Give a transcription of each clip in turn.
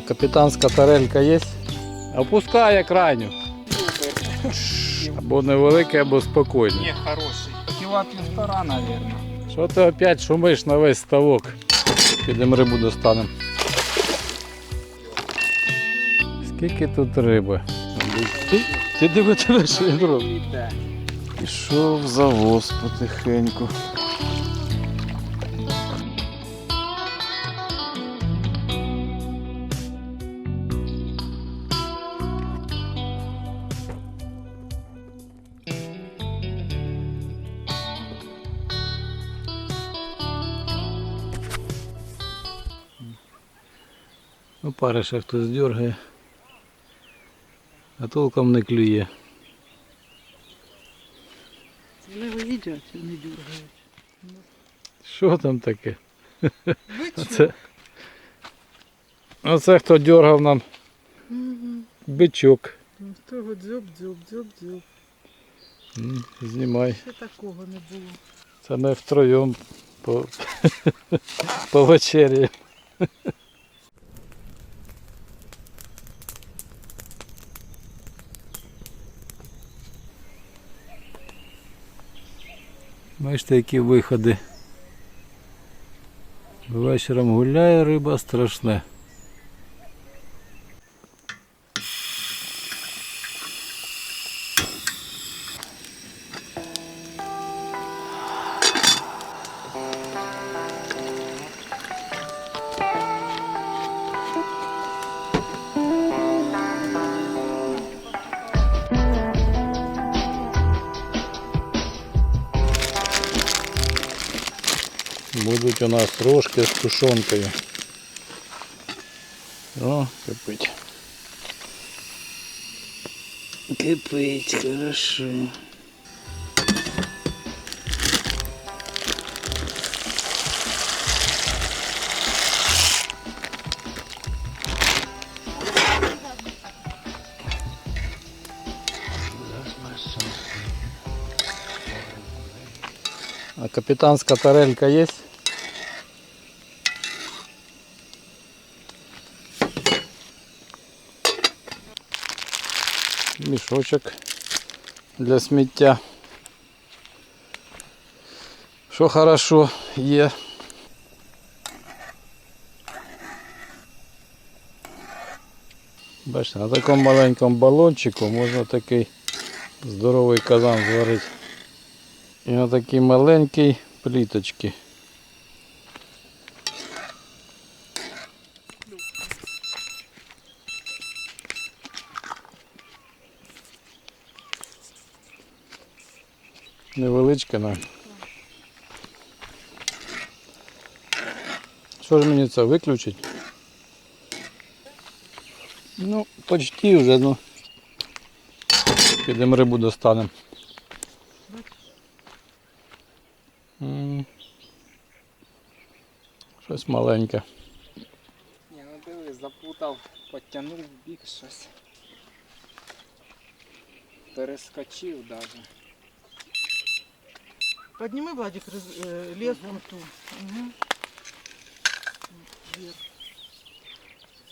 А капітанська тарелька є? Опускає крайню. Або невеликий, або спокійний. Не, хороший. Кила півтора, наверное. Що ти опять шумиш на весь ставок? Підемо рибу достанемо. Скільки тут риби? Ти, ти диви, диви, що він робить. Пішов завоз потихеньку. Ну, пари ще хтось дергає. А толком не клює. Вони їдять, вони дюргають. Що там таке? Оце, оце хто дергав нам бичок. Того дзьоб, дзьоб, дзьоб, дзьоб. М, Знімай. Ще такого не було. Це ми втроєм по, по вечері. Бачите, які виходи. Вечором гуляє риба страшне. У нас рожки з тушонкою. О, кипить. Кипить, хорошо. А капітанська тарелька є? Мішочок для сміття. Що хорошо є. Бачите, на такому маленькому балончику можна такий здоровий казан зварити. І на такій маленькій пліточці. Невеличка на. Що ж мені це виключить? Ну, почти вже, ну. Підемо рибу достанемо. Щось маленьке. Ні, ну диви, запутав, потягнув в бік щось. Перескочив даже. Подніми, Владик, роз- е, леску ту. Угу.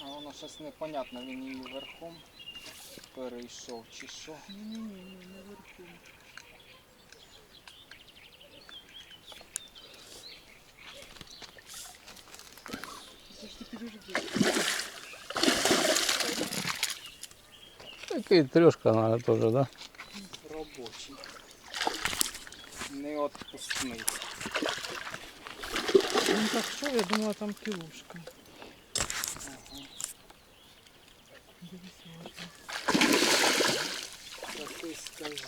А воно щось непонятно, він її верхом перейшов чи що. Ні-ні-ні, наверху. Це ж ти підожди. Такий трьошка, наверное, теж, да? Не отпускний. Ну так що, я думала там кілушка. Дивись, уважно. Такий скажи.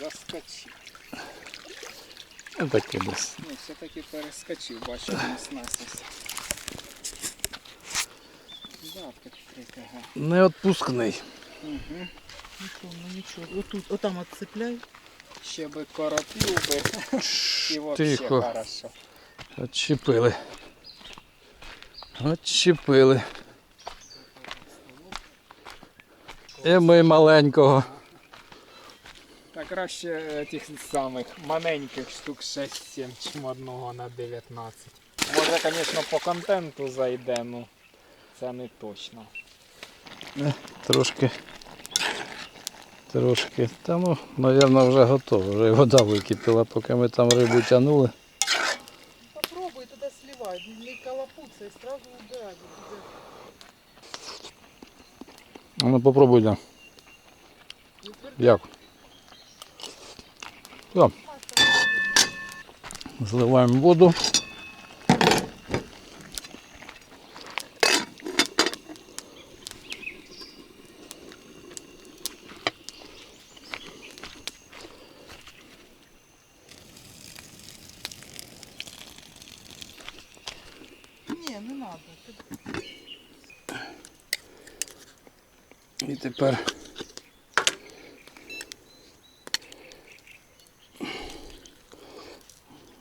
Заскочив. Ну такий десь. Ні, все-таки перескочив, бачу, не снасився. Да, підкрити, ага. Не відпускний. Угу. Нічого, ну нічого. Отут, отам отцепляй. Ще би коропів би. І вообще Тихо. хорошо. Отчепили. Отчепили. І ми маленького. Та краще тих самих маленьких штук 6-7, чим одного на 19. Може, звісно, по контенту зайде, ну. це не точно. Трошки. Трошки. Та ну, мабуть, вже готово. Вже вода википіла, поки ми там рибу тягнули. Попробуй туда сливай, не колопуться вот где. А Ну попробуй, да. Як? Все, зливаємо воду.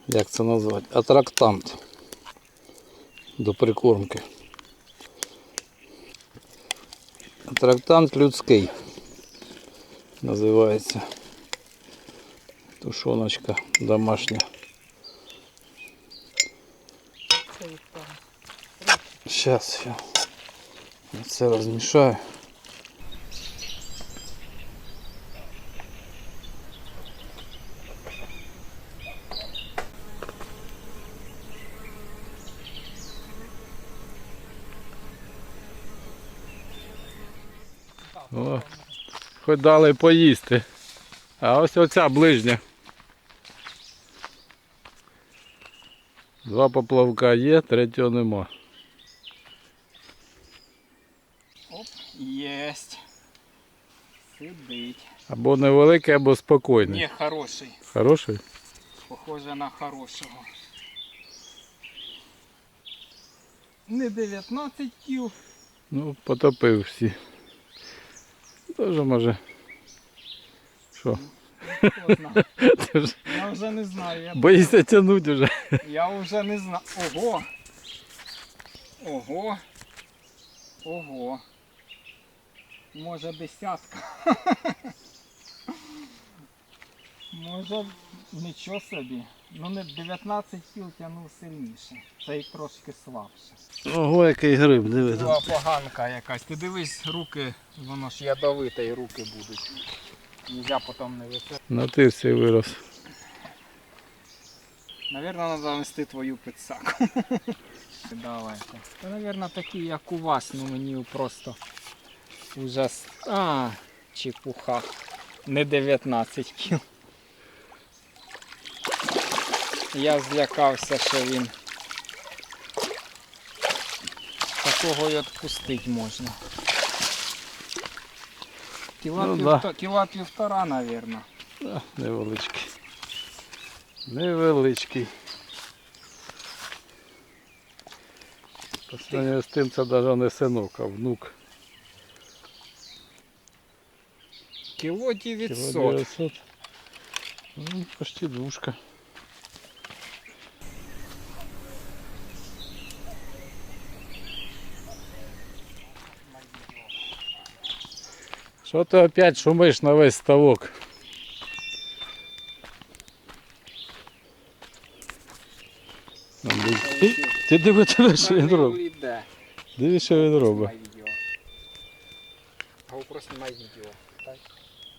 Як це назвати? Атрактант до прикормки. Атрактант людський називається. Тушоночка домашня. Сейчас я це розмішаю. О, хоч дали поїсти. А ось оця ближня. Два поплавка є, третього нема. Оп, єсть. Сидить. Або невеликий, або спокійний. Ні, хороший. Хороший? Похоже на хорошого. Не 19 кіл. Ну, потопив всі. Тоже може. Що? Я вже не знаю. Я, боїшся тягнути вже. я вже не знаю. Ого. Ого. Ого. Може десятка. Може нічого собі. Ну не 19 кіл тягнув сильніше. Цей трошки слабше. Ого, який гриб, диви Була поганка якась. Ти дивись, руки, воно ж ядовите і руки будуть. Нельзя потім не висити. На тирсі вирос. Навірно, треба нести твою підсаку. Давайте. Це, навірно, такі, як у вас, ну мені просто уже. с- А, чепуха. Не 19 кіл. Я злякався, що він. Такого й відпустити можна. Кіла, Ну, півто... да. Кіла півтора. А, невеличкий. Невеличкий. По з тим це навіть не синок, а внук. Кіло Кіло 900. 900. Ну, почти двушка. Що ти опять шумиш на весь ставок? Там дивись. Ти, ти диви, диви, що він робить. Іде. Диви, що він робить. Знімай відео. GoPro знімай відео. Так.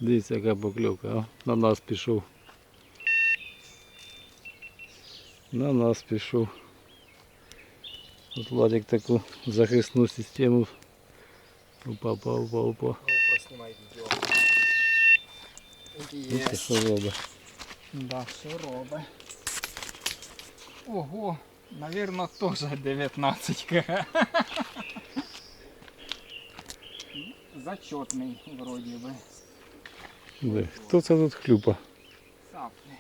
Дивіться, яка покльовка. О, на нас пішов. На нас пішов. От Владик таку захисну систему. Опа, Знімай відео. Є. що робить. Да, робить. Ого, навірно, теж 19 кг. Зачетний, вроді би. Де? Хто це тут хлюпа? Цапля.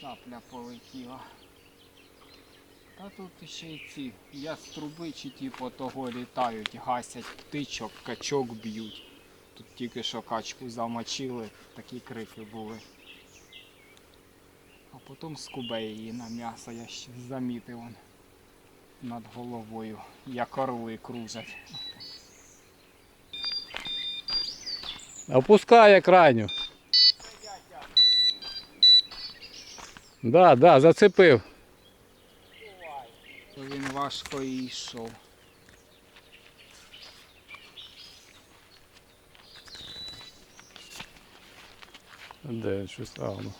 Цапля полетіла. Та тут ще й ці яструби чи типу того літають, гасять птичок, качок б'ють. Тут тільки що качку замочили, такі крики були. А потім скубе її на м'ясо, я ще замітив он над головою, як орли кружать. Опускає крайню. Да, да, зацепив. Він важко і йшов. Де щось? Ну.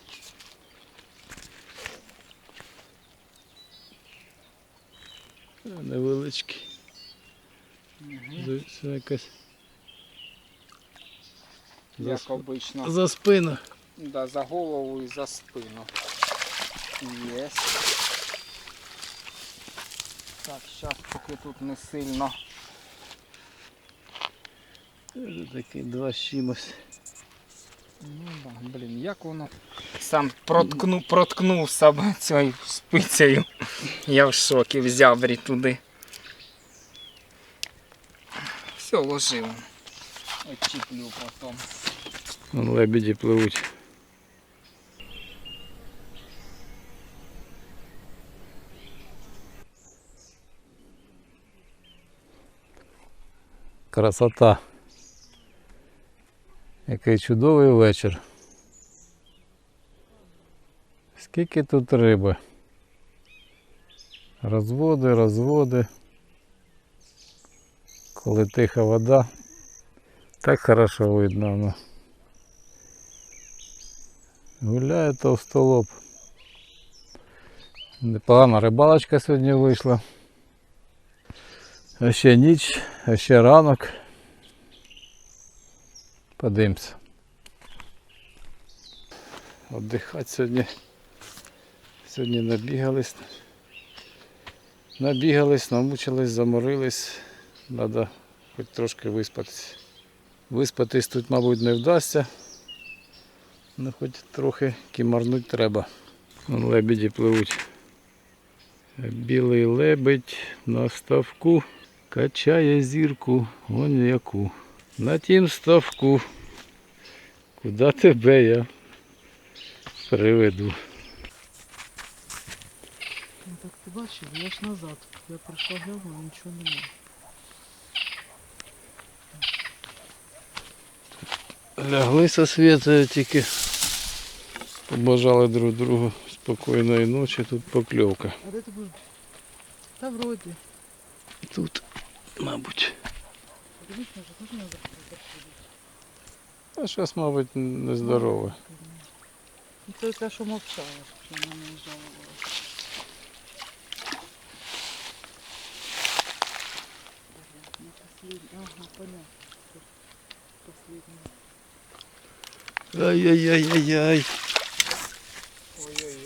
Е, Невеличкий. Це якась. За, Як обично. за спину. Да, за голову і за спину. Єс. Так, зараз поки тут не сильно. Це такий два чимось. Ну да, блін, як воно сам проткну, проткнув себе цією спицею. Я в шокі взяв рі туди. Все, ложив. Очіплю потім. Вон лебеді пливуть. Красота. Який чудовий вечір. Скільки тут риби. Розводи, розводи. Коли тиха вода, так хорошо видно. Ну. Гуляє товстолоб. Непогана рибалочка сьогодні вийшла. А ще ніч, а ще ранок. Подивимося. Отдихати сьогодні. Сьогодні набігались. Набігались, намучились, заморились. Треба хоч трошки виспатись. Виспатись тут, мабуть, не вдасться. Ну хоч трохи кімарнуть треба. Вон лебеді пливуть. Білий лебедь на ставку качає зірку, вон яку. На тім ставку. Куди тебе я приведу? Ну так ти бачив, я ж назад. Я прийшла глянула, нічого немає. Лягли со світою тільки побажали друг другу спокійної ночі, тут покльовка. А де ти будеш? Та вроді. Тут, мабуть. Дивись, може, теж надо А щось, мабуть, нездорове. Ну, Це те, що мовчала, що вона не жалувалася. Ну, последний. Ага, понятно. Ай-яй-яй-яй-яй. Ой-ой-ой-ой-ой.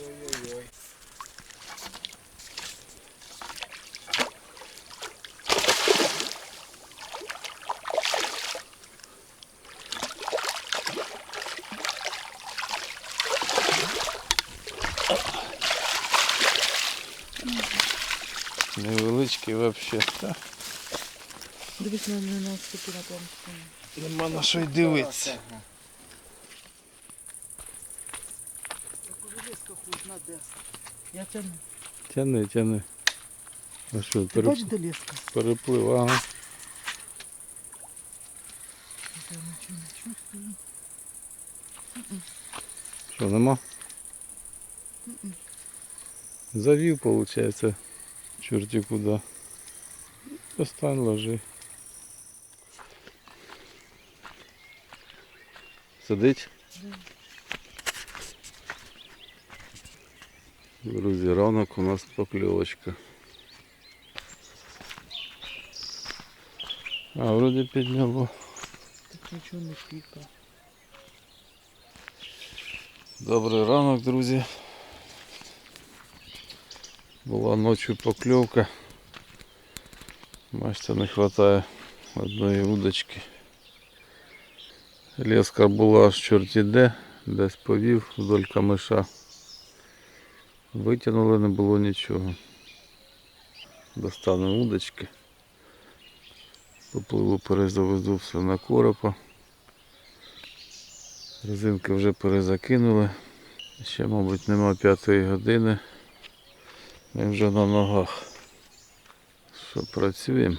Невеличкий взагалі. Та, Дивись на мене на ступі на тому стороні. Нема на що й дивитися. Я тягну. Тяни, тяни. А що, Ти переп... бачиш, де леска? переплив, ага. Я нічого не чувствую. Що, нема? Завів, виходить, чорті куди. Достань, ложи. Сидить? Друзі, ранок у нас покльовочка. А, вроді підняло. Так нічого не піка. Добрий ранок, друзі. Була ночі покльовка. Бачите, не вистачає одної удочки. Леска була аж чорті де, десь повів вдоль камиша. Витягнули, не було нічого. Достанемо удочки. Попливу перезавезу все на коропа. Резинки вже перезакинули. Ще, мабуть, нема п'ятої години. Ми вже на ногах. Що працюємо.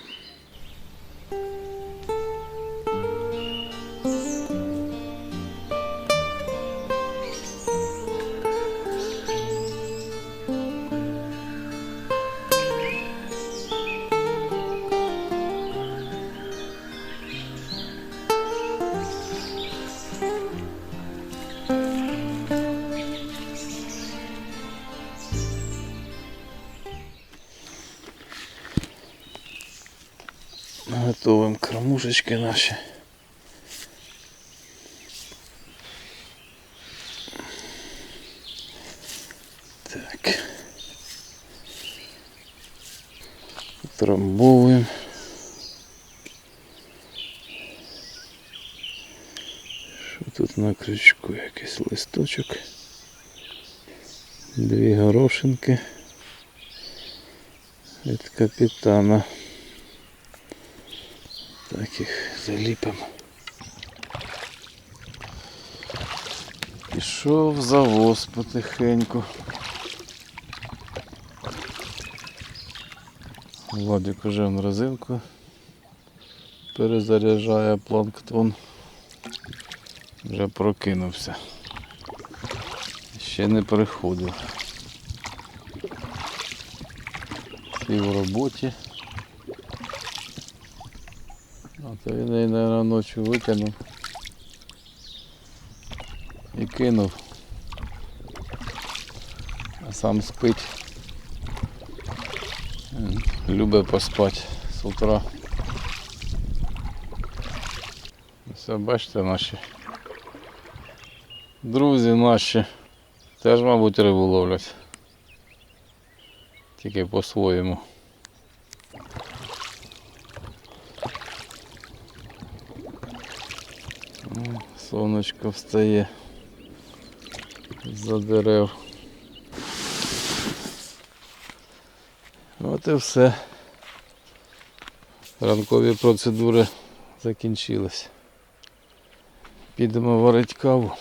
Готовим кормушечки наші. Так. Утрамбовуємо. Що тут на крючку? Якийсь листочок. Дві горошинки від капітана. Так їх заліпимо. Пішов завоз потихеньку. Владик уже в резинку перезаряджає планктон. Вже прокинувся. Ще не приходив. Всі в роботі. А то він її, мабуть, ночі викинув. І кинув. А сам спить. Любить поспати з утра. Все, бачите, наші друзі наші теж, мабуть, рибу ловлять. Тільки по-своєму. Сонечко встає за дерев. От і все. Ранкові процедури закінчились. Підемо варити каву.